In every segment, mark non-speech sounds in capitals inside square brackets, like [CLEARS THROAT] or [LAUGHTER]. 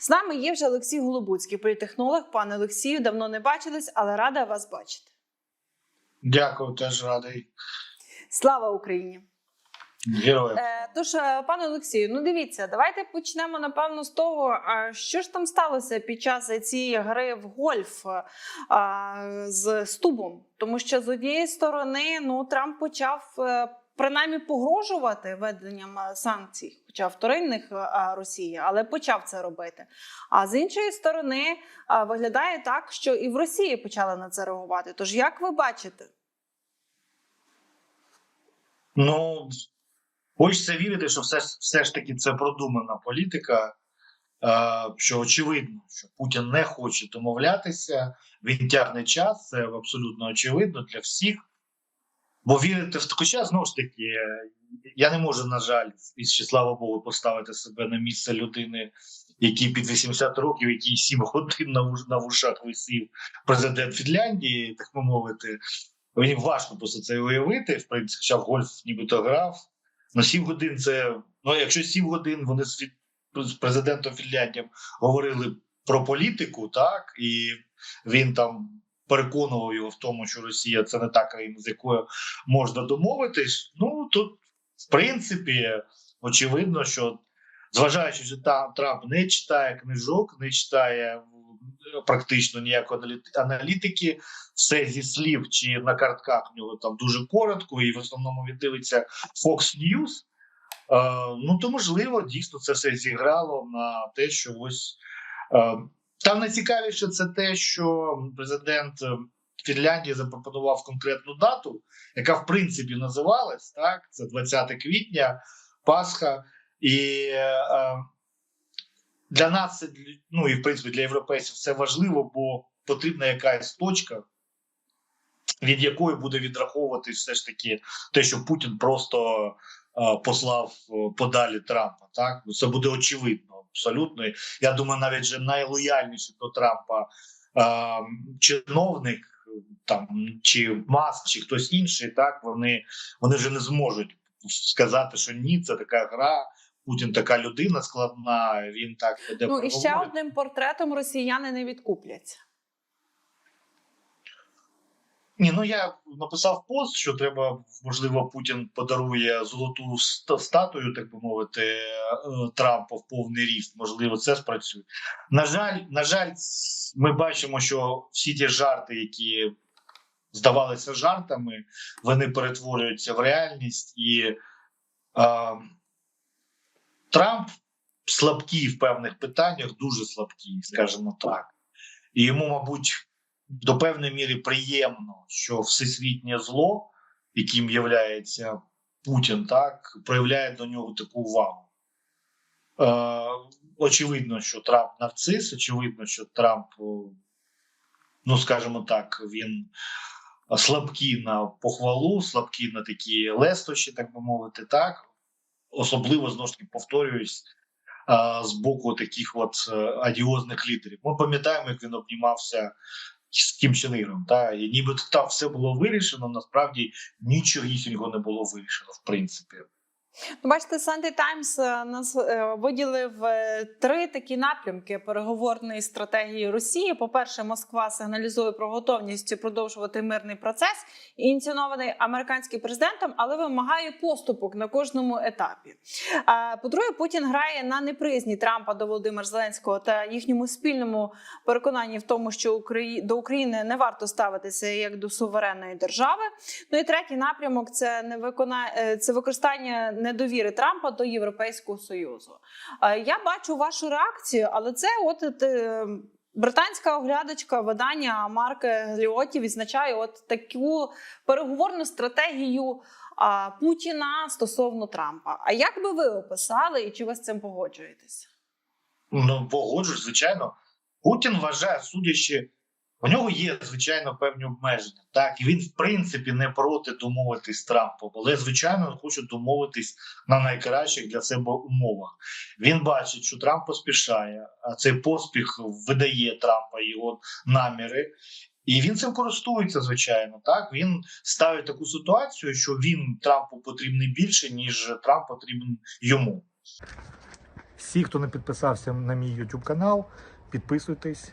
З нами є вже Олексій Голобуцький, політехнолог. Пане Олексію, давно не бачились, але рада вас бачити. Дякую, теж радий. Слава Україні! Героям. Е, тож, е, пане Олексію, ну дивіться, давайте почнемо напевно з того, а що ж там сталося під час цієї гри в гольф е, а, з Стубом. Тому що з однієї сторони, ну Трамп почав. Е, Принаймні погрожувати введенням е, санкцій, хоча вторинних е, Росії, але почав це робити. А з іншої сторони, е, виглядає так, що і в Росії почали на це реагувати. Тож як ви бачите? Ну хочеться вірити, що все, все ж таки це продумана політика. е, Що очевидно, що Путін не хоче домовлятися, він тягне час, це абсолютно очевидно для всіх. Бо вірити в хоча знову ж таки, е, я не можу, на жаль, і слава Богу, поставити себе на місце людини, який під 80 років, який 7 годин на, вуш- на вушах висів президент Фінляндії, так би мовити. Мені важко просто це уявити. В принципі, хоча в гольф нібито грав. Ну, 7 годин це. Ну, якщо 7 годин вони з президентом Фінляндії говорили про політику, так, і він там переконував його в тому, що Росія це не та країна, з якою можна домовитись. Ну тут, в принципі, очевидно, що зважаючи, що там Трамп не читає книжок, не читає практично ніякої аналітики, все зі слів чи на картках в нього там дуже коротко, і в основному він дивиться Fox News. Е, ну то можливо, дійсно це все зіграло на те, що ось е, там найцікавіше це те, що президент е, Фінляндії запропонував конкретну дату, яка в принципі називалась так. Це 20 квітня, Пасха, і е, для нас це ну і в принципі для європейців це важливо, бо потрібна якась точка, від якої буде відраховувати все ж таки те, що Путін просто е, послав е, подалі Трампа. Так це буде очевидно, абсолютно. Я думаю, навіть же найлояльніший до Трампа е, чиновник там чи Маск, чи хтось інший, так вони, вони вже не зможуть сказати, що ні, це така гра. Путін така людина складна. Він так веде Ну і ще одним портретом росіяни не відкупляться. Ні, ну я написав пост, що треба, можливо, Путін подарує золоту статую, так би мовити, е, Трампа в повний ріст. Можливо, це спрацює. На жаль, на жаль, ми бачимо, що всі ті жарти, які здавалися жартами, вони перетворюються в реальність, і е, Трамп слабкий в певних питаннях, дуже слабкий, скажімо так. І йому, мабуть, до певної міри приємно, що всесвітнє зло, яким є Путін, так проявляє до нього таку увагу. Е, очевидно, що Трамп нарцис, очевидно, що Трамп, е, ну скажімо так, він слабкий на похвалу, слабкий на такі лестощі, так би мовити, так. Особливо знову ж таки повторююсь е, з боку таких от е, адіозних лідерів. Ми пам'ятаємо, як він обнімався з Кім Чен та і нібито там все було вирішено. Насправді нічогісінько не було вирішено, в принципі. Ну, бачите, Sunday Times е, нас е, виділив е, три такі напрямки переговорної стратегії Росії. По-перше, Москва сигналізує про готовність продовжувати мирний процес, ініційований американським президентом, але вимагає поступок на кожному етапі. По-друге, Путін грає на неприязні Трампа до Володимира Зеленського та їхньому спільному переконанні в тому, що до України не варто ставитися як до суверенної держави. Ну і третій напрямок це не викона... е, це використання недовіри Трампа до Європейського союзу. Е, Я бачу вашу реакцію, але це от е, британська оглядачка видання Марка Гліоті відзначає от таку переговорну стратегію а, Путіна стосовно Трампа. А як би ви описали і чи ви з цим погоджуєтесь? Ну погоджуюсь, звичайно. Путін вважає, судячи, у нього є звичайно певні обмеження. Так, і він, в принципі, не проти домовитись з Трампом, але звичайно хоче домовитись на найкращих для себе умовах. Він бачить, що Трамп поспішає, а цей поспіх видає Трампа його наміри. І він цим користується, звичайно. Так він ставить таку ситуацію, що він Трампу потрібний більше, ніж Трамп потрібен йому. Всі, хто не підписався на мій YouTube канал, підписуйтесь,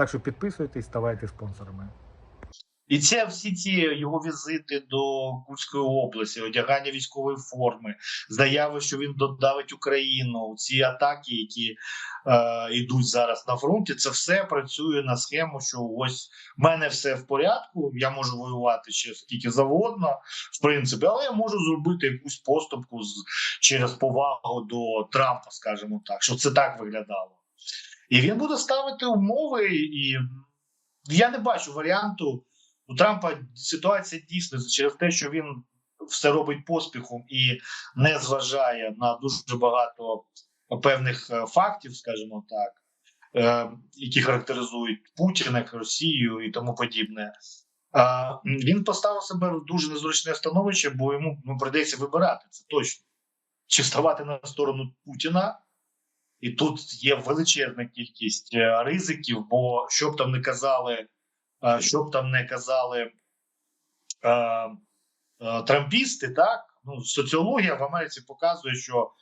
Так що підписуйтесь, ставайте спонсорами. І це всі ці його візити до Курської області, одягання військової форми, заяви, що він додавить Україну, ці атаки, які е, йдуть зараз на фронті, це все працює на схему, що ось в мене все в порядку, я можу воювати ще скільки завгодно, в принципі, але я можу зробити якусь поступку з, через повагу до Трампа, скажімо так, що це так виглядало. І він буде ставити умови, і я не бачу варіанту. У Трампа ситуація дійсно через те, що він все робить поспіхом і не зважає на дуже багато певних е, фактів, скажімо так, е, які характеризують Путіна, Росію і тому подібне. Він поставив себе в дуже незручне становище, бо йому ну, прийдеться вибирати це точно. Чи ставати на сторону Путіна, і тут є величезна кількість е, ризиків, бо що б там не казали, е, що б там не казали е, трампісти, так? Ну соціологія в Америці показує, що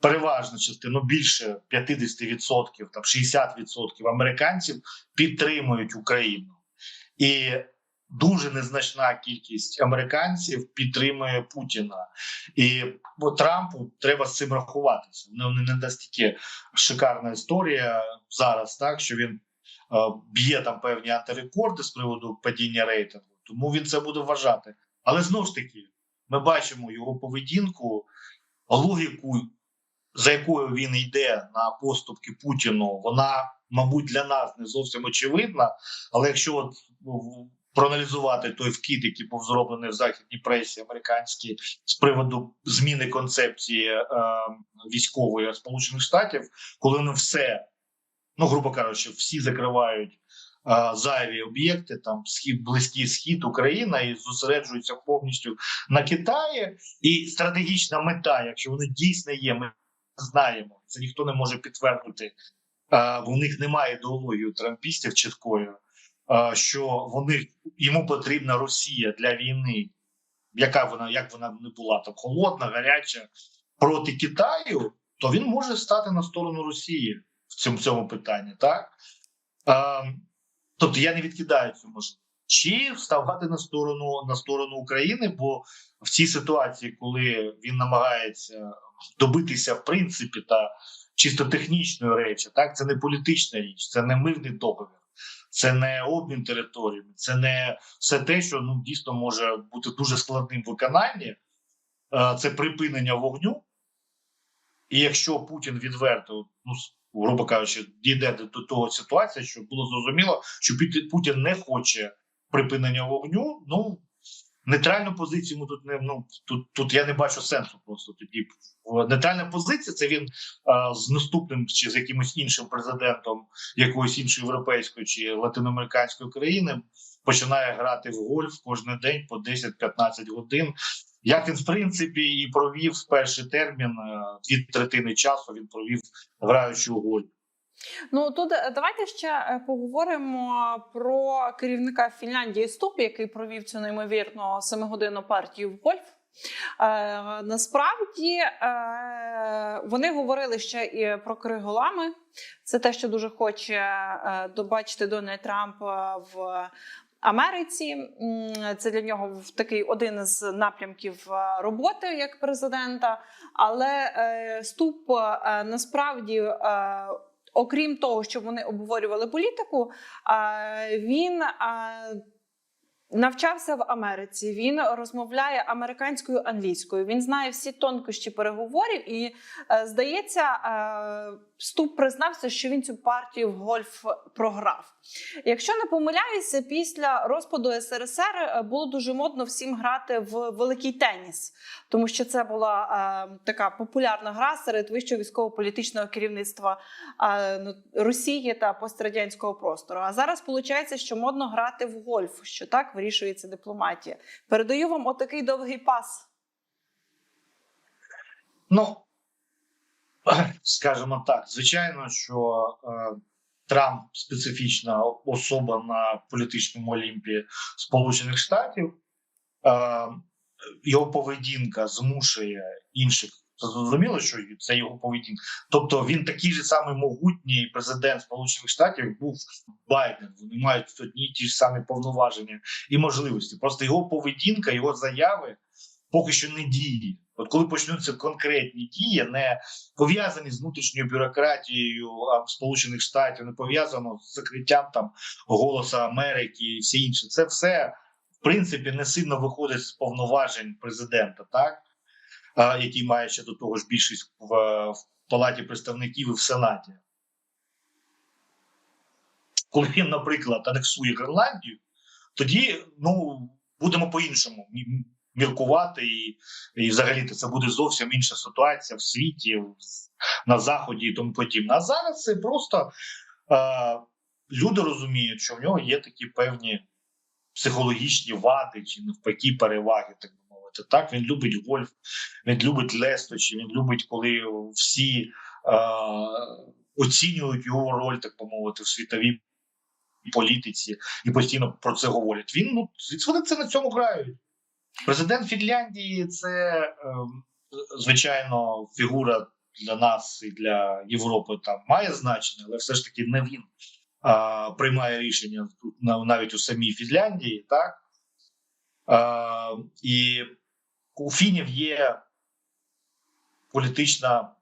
переважна частина, ну більше 50%, там 60% американців підтримують Україну, і дуже незначна кількість американців підтримує Путіна. І Трампу треба з цим рахуватися. Ну не настільки шикарна історія зараз, так що він е, б'є там певні антирекорди з приводу падіння рейтингу, тому він це буде вважати. Але знову ж таки, ми бачимо його поведінку, логіку, за якою він йде на поступки Путіну, вона, мабуть, для нас не зовсім очевидна. Але якщо от проаналізувати той вкид, який був зроблений в західній пресі американській з приводу зміни концепції е, військової Сполучених Штатів, коли вони все, ну грубо кажучи, всі закривають е, зайві об'єкти, там схід, близький схід, Україна і зосереджуються повністю на Китаї. І стратегічна мета, якщо вони дійсно є, ми знаємо, це ніхто не може підтвердити. Е, у них немає ідеології трампістів чіткої, е, що вони йому потрібна Росія для війни, яка вона як вона не була там холодна, гаряча проти Китаю, то він може стати на сторону Росії в цьому цьому питанні, так? Е, тобто я не відкидаю цю можливість. Чи вставати на сторону на сторону України, бо в цій ситуації, коли він намагається добитися в принципі та чисто технічної речі, так? Це не політична річ, це не мирний договір, це не обмін територіями, це не все те, що ну дійсно може бути дуже складним виконанні. Е, Це припинення вогню. І якщо Путін відверто, ну грубо кажучи, дійде до того ситуації, щоб було зрозуміло, що Путін не хоче припинення вогню, ну нейтральну позицію ми тут не ну тут, тут я не бачу сенсу. Просто тоді нейтральна позиція це він а, з наступним чи з якимось іншим президентом якоїсь іншої європейської чи латиноамериканської країни починає грати в гольф кожен день по 10-15 годин. Як він в принципі і провів в перший термін дві третини часу. Він провів граючи у гольф. Ну тут е, давайте ще е, поговоримо про керівника Фінляндії Ступ, який провів цю неймовірну семигодинну партію в гольф. Е, насправді е, вони говорили ще і про криголами. Це те, що дуже хоче е, добачити Дональд Трамп в Америці. Це для нього такий один з напрямків роботи як президента. Але е, Ступ е, насправді. Е, Окрім того, що вони обговорювали політику, він навчався в Америці. Він розмовляє американською англійською. Він знає всі тонкощі переговорів, і е, здається, е, Ступ признався, що він цю партію в гольф програв. Якщо не помиляюся, після розпаду СРСР е, було дуже модно всім грати в великий теніс, тому що це була е, така популярна гра серед вищого військово-політичного керівництва е, ну, Росії та пострадянського простору. А зараз виходить, що модно грати в гольф, що так вирішується дипломатія. Передаю вам отакий довгий пас. Ну [COUGHS] скажімо так, звичайно, що е, Трамп специфічна особа на політичному олімпі Сполучених Штатів. Е, його поведінка змушує інших. Це зрозуміло, що це його поведінка. Тобто він такий же самий могутній президент Сполучених Штатів був Байден. Вони мають одні ті ж самі повноваження і можливості. Просто його поведінка, його заяви поки що не діє. От коли почнуться конкретні дії, не пов'язані з внутрішньою бюрократією Сполучених Штатів, не пов'язано з закриттям там голоса Америки і все інше, це все в принципі не сильно виходить з повноважень президента, так? А, який має ще до того ж більшість в, в палаті представників і в сенаті. Коли він, наприклад, анексує Гренландію, тоді ну будемо по-іншому міркувати, і і взагалі це буде зовсім інша ситуація в світі, на заході і тому подібне. А зараз це просто е, люди розуміють, що в нього є такі певні психологічні вади чи навпаки переваги, так би мовити. Так він любить гольф, він любить лесточі, він любить, коли всі е, оцінюють його роль, так би мовити, в світовій політиці і постійно про це говорять. Він ну вони це на цьому грають. Президент Фінляндії це ем, звичайно фігура для нас і для Європи там має значення, але все ж таки не він а, приймає рішення тут навіть у самій Фінляндії, так? А, і у фінів є політична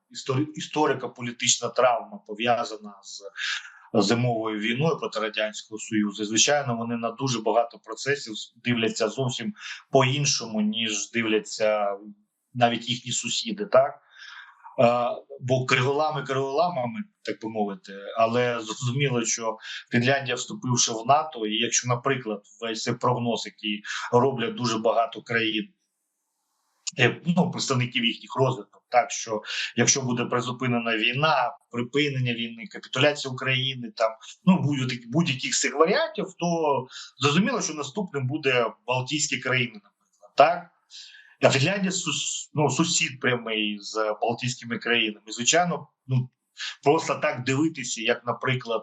історико політична травма пов'язана з зимовою війною проти радянського союзу. І, звичайно, вони на дуже багато процесів дивляться зовсім по-іншому, ніж дивляться навіть їхні сусіди, так. Бо криголами криголамами, так би мовити, але зрозуміло, що Фінляндія, вступивши в НАТО, і якщо, наприклад, весь цей прогноз, який роблять дуже багато країн, е, ну представників їхніх розвиток, так що якщо буде призупинена війна, припинення війни, капітуляція України, там ну будь-яких будь-яких цих варіантів, то зрозуміло, що наступним буде Балтійські країни, наприклад, так. А Фінляндія ну, сусід прямий з Балтійськими країнами. Звичайно, ну просто так дивитися, як, наприклад,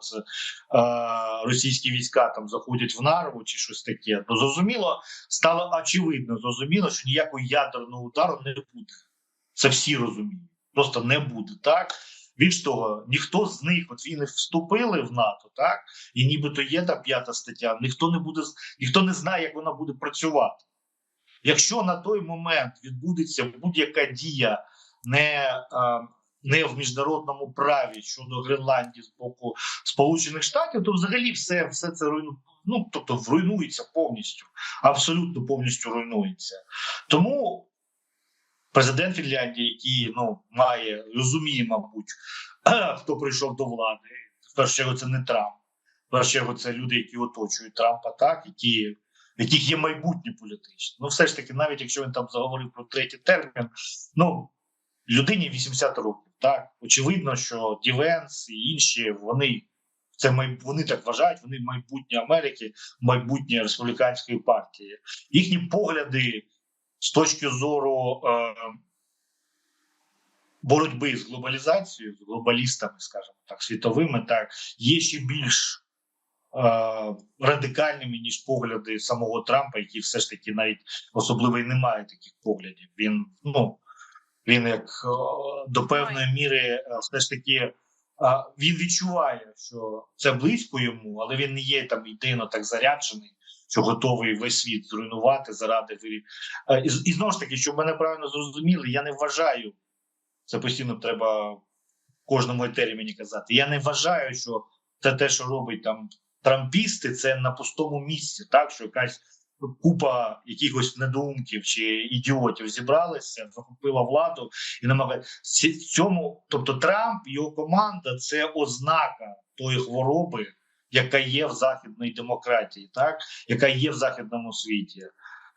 російські війська там заходять в Нарву чи щось таке, то зрозуміло, стало очевидно, зрозуміло, що ніякого ядерного удару не буде. Це всі розуміють. Просто не буде так. Більш того, ніхто з них, от вони вступили в НАТО, так і нібито є та п'ята стаття. Ніхто не буде ніхто не знає, як вона буде працювати. Якщо на той момент відбудеться будь-яка дія не не в міжнародному праві щодо Гренландії з боку Сполучених Штатів, то взагалі все все це руйну, ну тобто руйнується повністю, абсолютно повністю руйнується. Тому президент Фінляндії, який ну має розуміє, мабуть, [CLEARS THROAT] хто прийшов до влади. В першу чергу це не Трамп. В першу чергу це люди, які оточують Трампа, так які. Яких є майбутнє політичне. Ну, все ж таки, навіть якщо він там заговорив про третій термін, ну людині 80 років. Так очевидно, що Дівенс і інші вони це май... вони так вважають. Вони майбутнє Америки, майбутнє республіканської партії. Їхні погляди з точки зору е, боротьби з глобалізацією, з глобалістами, скажімо так, світовими, так є ще більш е, радикальними ніж погляди самого Трампа, який все ж таки навіть особливо і не має таких поглядів. Він ну він як е, до певної міри е, все ж таки. Він відчуває, що це близько йому, але він не є там ідейно так заряджений, що готовий весь світ зруйнувати заради вирі. І, і знову ж таки, щоб мене правильно зрозуміли, я не вважаю це постійно треба в кожному етері мені казати. Я не вважаю, що це те, що робить там трампісти, це на пустому місці, так що якась купа якихось недоумків чи ідіотів зібралися, захопила владу і намагається цьому. Тобто Трамп його команда це ознака тої хвороби, яка є в західній демократії, так яка є в західному світі.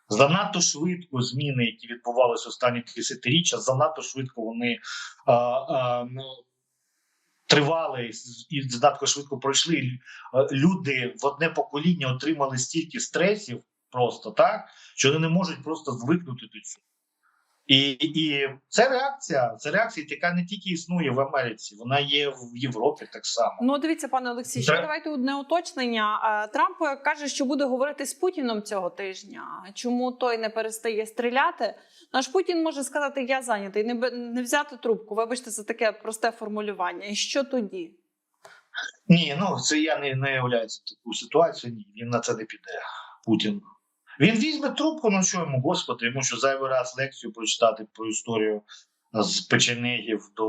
Занадто швидко зміни, які відбувалися останні десятиріччя, занадто швидко вони а, а, ну, тривали і занадто швидко пройшли. Люди в одне покоління отримали стільки стресів, просто так, що вони не можуть просто звикнути до цього. І, і це реакція, це реакція, яка не тільки існує в Америці, вона є в Європі так само. Ну, дивіться, пане Олексій, ще давайте одне уточнення. Е, Трамп каже, що буде говорити з Путіном цього тижня. Чому той не перестає стріляти? Наш Путін може сказати: я зайнятий, не, не взяти трубку. Вибачте, за таке просте формулювання. І що тоді? Ні, ну це я не, не являюся таку ситуацію. Ні, він на це не піде. Путін. Він візьме трубку, ну що йому, господи, йому що зайвий раз лекцію прочитати про історію з печенегів до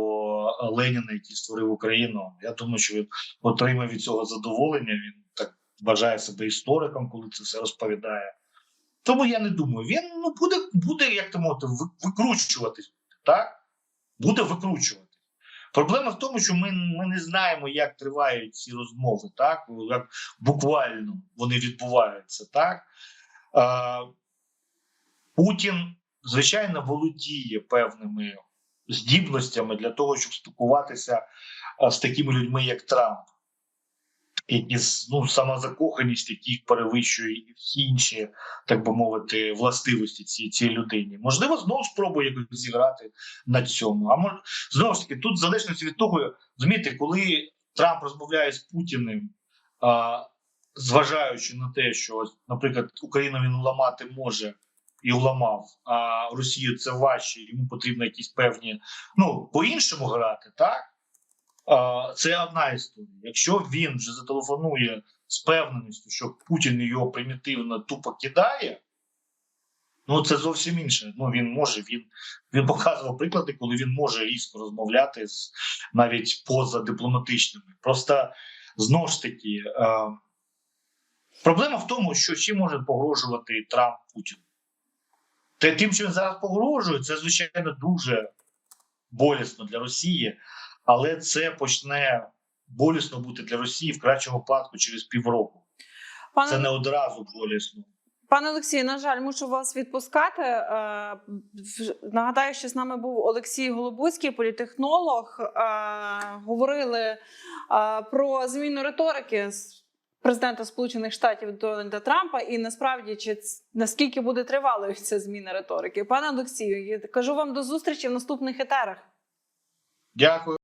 Леніна, який створив Україну. Я думаю, що він отримає від цього задоволення. Він так вважає себе істориком, коли це все розповідає. Тому я не думаю, він ну буде, буде як то мовити, викручуватись, так? Буде викручувати. Проблема в тому, що ми, ми не знаємо, як тривають ці розмови, так як буквально вони відбуваються. Так Путін, звичайно, володіє певними здібностями для того, щоб спілкуватися з такими людьми, як Трамп, які ну, самозакоханість, яких перевищує і всі інші, так би мовити, властивості цієї цієї людині. Можливо, знову спробує якось зіграти на цьому. А може знову ж таки, тут залежності від того, розумієте, коли Трамп розмовляє з Путіним, а, зважаючи на те, що, наприклад, Україну він ламати може і вламав, а Росію це важче, йому потрібно якісь певні, ну, по-іншому грати, так? А, Це одна історія. Якщо він вже зателефонує з певненістю, що Путін його примітивно тупо кидає, ну це зовсім інше. Ну він може, він, він показував приклади, коли він може різко розмовляти з навіть поза дипломатичними. Просто знову ж таки, е, проблема в тому, що чим може погрожувати Трамп Путіну. Те, тим, що він зараз погрожує, це звичайно дуже болісно для Росії, але це почне болісно бути для Росії в кращому випадку через півроку. Пане Це не одразу болісно. Пане Олексію, на жаль, мушу вас відпускати. Е, Нагадаю, що з нами був Олексій Голобуцький, політехнолог. Е, Говорили е, про зміну риторики президента Сполучених Штатів Дональда Трампа, і насправді чи наскільки буде тривалою ця зміна риторики. Пане Олексію, я кажу вам до зустрічі в наступних етерах. Дякую.